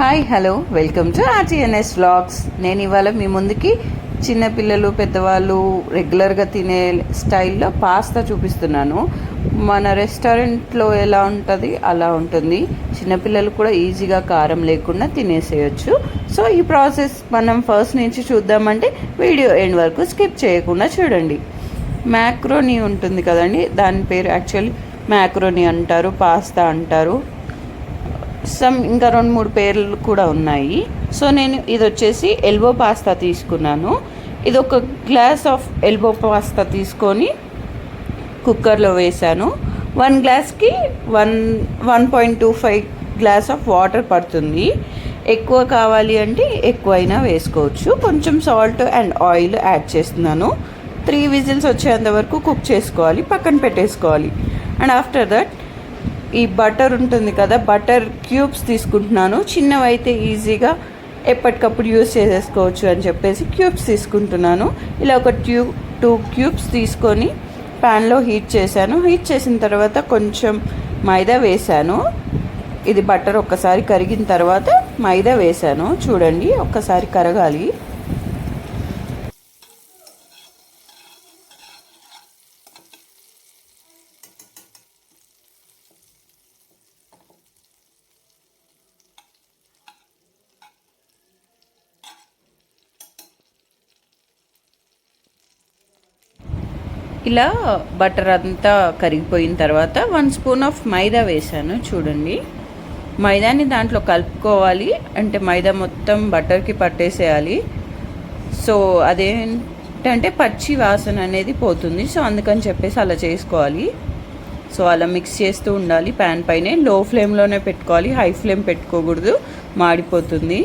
Hi hello. Welcome to RTNS vlogs. నేను ఇవాళ మీ ముందుకి చిన్నపిల్లలు పెద్దవాళ్ళు రెగ్యులర్గా తినే స్టైల్లో పాస్తా చూపిస్తున్నాను. మన రెస్టారెంట్లో ఎలా ఉంటుంది అలా ఉంటుంది. చిన్నపిల్లలు కూడా ఈజీగా కారం లేకుండా తినేసేయచ్చు. సో ఈ ప్రాసెస్ మనం ఫస్ట్ నుంచి చూద్దామంటే వీడియో ఎండ్ వరకు స్కిప్ చేయకుండా చూడండి. మ్యాక్రోనీ ఉంటుంది కదండి దాని పేరు యాక్చువల్లీ మ్యాక్రోనీ అంటారు పాస్తా అంటారు. సమ్ ఇంకా రెండు మూడు పేర్లు కూడా ఉన్నాయి. సో నేను ఇది వచ్చేసి ఎల్బో పాస్తా తీసుకున్నాను. ఇది ఒక గ్లాస్ ఆఫ్ ఎల్బో పాస్తా తీసుకొని కుక్కర్లో వేశాను. వన్ గ్లాస్కి one one point two five glass of water పడుతుంది. ఎక్కువ కావాలి అంటే ఎక్కువైనా వేసుకోవచ్చు. కొంచెం సాల్ట్ అండ్ ఆయిల్ యాడ్ చేస్తున్నాను. త్రీ విజిల్స్ వచ్చేంత వరకు కుక్ చేసుకోవాలి పక్కన పెట్టేసుకోవాలి. అండ్ ఆఫ్టర్ దట్ ఈ బటర్ ఉంటుంది కదా బటర్ క్యూబ్స్ తీసుకుంటున్నాను. చిన్నవైతే ఈజీగా ఎప్పటికప్పుడు యూస్ చేసేసుకోవచ్చు అని చెప్పేసి క్యూబ్స్ తీసుకుంటున్నాను. ఇలా ఒక ట్యూ టూ క్యూబ్స్ తీసుకొని ప్యాన్లో హీట్ చేశాను. హీట్ చేసిన తర్వాత కొంచెం మైదా వేశాను. ఇది బటర్ ఒక్కసారి కరిగిన తర్వాత మైదా వేశాను. చూడండి ఒక్కసారి కరగాలి. ఇలా బటర్ అంతా కరిగిపోయిన తర్వాత వన్ స్పూన్ ఆఫ్ మైదా వేసాను చూడండి. మైదాని దాంట్లో కలుపుకోవాలి అంటే మైదా మొత్తం బటర్కి పట్టేసేయాలి. సో అదేంటంటే పచ్చి వాసన అనేది పోతుంది సో అందుకని చెప్పేసి అలా చేసుకోవాలి. సో అలా మిక్స్ చేస్తూ ఉండాలి ప్యాన్ పైనే. లో ఫ్లేమ్లోనే పెట్టుకోవాలి హై ఫ్లేమ్ పెట్టుకోకూడదు మాడిపోతుంది.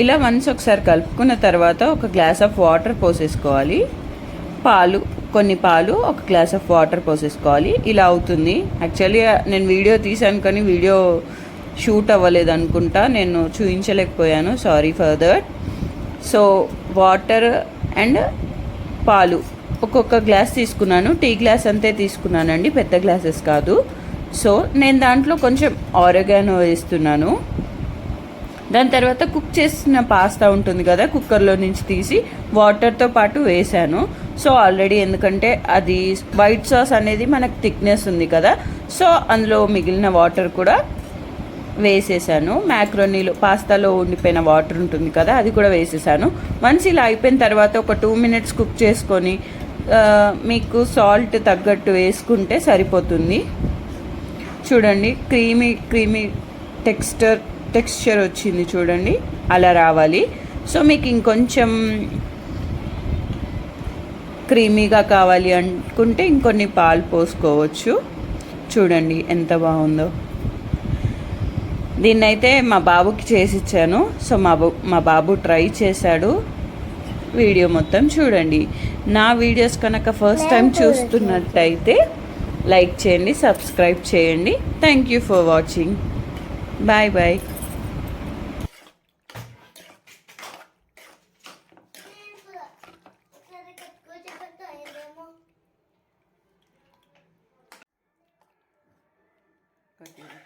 ఇలా వన్స్ ఒకసారి కలుపుకున్న తర్వాత ఒక గ్లాస్ ఆఫ్ వాటర్ పోసేసుకోవాలి. పాలు కొన్ని పాలు ఒక గ్లాస్ ఆఫ్ వాటర్ పోసేసుకోవాలి. ఇలా అవుతుంది. యాక్చువల్లీ నేను వీడియో తీసాను కానీ వీడియో షూట్ అవ్వలేదు అనుకుంటా. నేను చూపించలేకపోయాను sorry for that so water and పాలు. ఒక్కొక్క గ్లాస్ తీసుకున్నాను. టీ గ్లాస్ అంతే తీసుకున్నానండి. పెద్ద గ్లాసెస్ కాదు. సో నేను దాంట్లో కొంచెం ఆరోగానో వేస్తున్నాను. దాని తర్వాత కుక్ చేసిన పాస్తా ఉంటుంది కదా కుక్కర్లో నుంచి తీసి వాటర్తో పాటు వేసాను సో ఆల్రెడీ ఎందుకంటే అది వైట్ సాస్ అనేది మనకు థిక్నెస్ ఉంది కదా సో అందులో మిగిలిన వాటర్ కూడా వేసేసాను. మ్యాక్రోనీలో పాస్తాలో ఉండిపోయిన వాటర్ ఉంటుంది కదా అది కూడా వేసేసాను. వన్స్ ఇలా అయిపోయిన తర్వాత ఒక టూ మినిట్స్ కుక్ చేసుకొని మీకు సాల్ట్ తగ్గట్టు వేసుకుంటే సరిపోతుంది. చూడండి క్రీమీ క్రీమీ టెక్స్చర్ టెక్స్చర్ వచ్చింది చూడండి అలా రావాలి. సో మీకు ఇంకొంచెం క్రీమీగా కావాలి అనుకుంటే ఇంకొన్ని పాలు పోసుకోవచ్చు. చూడండి ఎంత బాగుందో. దీన్నైతే మా బాబుకి చేసి ఇచ్చాను సో మా మా బాబు ట్రై చేశాడు. వీడియో మొత్తం చూడండి. నా వీడియోస్ కనుక ఫస్ట్ టైం చూస్తున్నట్టయితే లైక్ చేయండి సబ్స్క్రైబ్ చేయండి. Thank you for watching. Bye bye. ಹಾಕೋತೀನಿ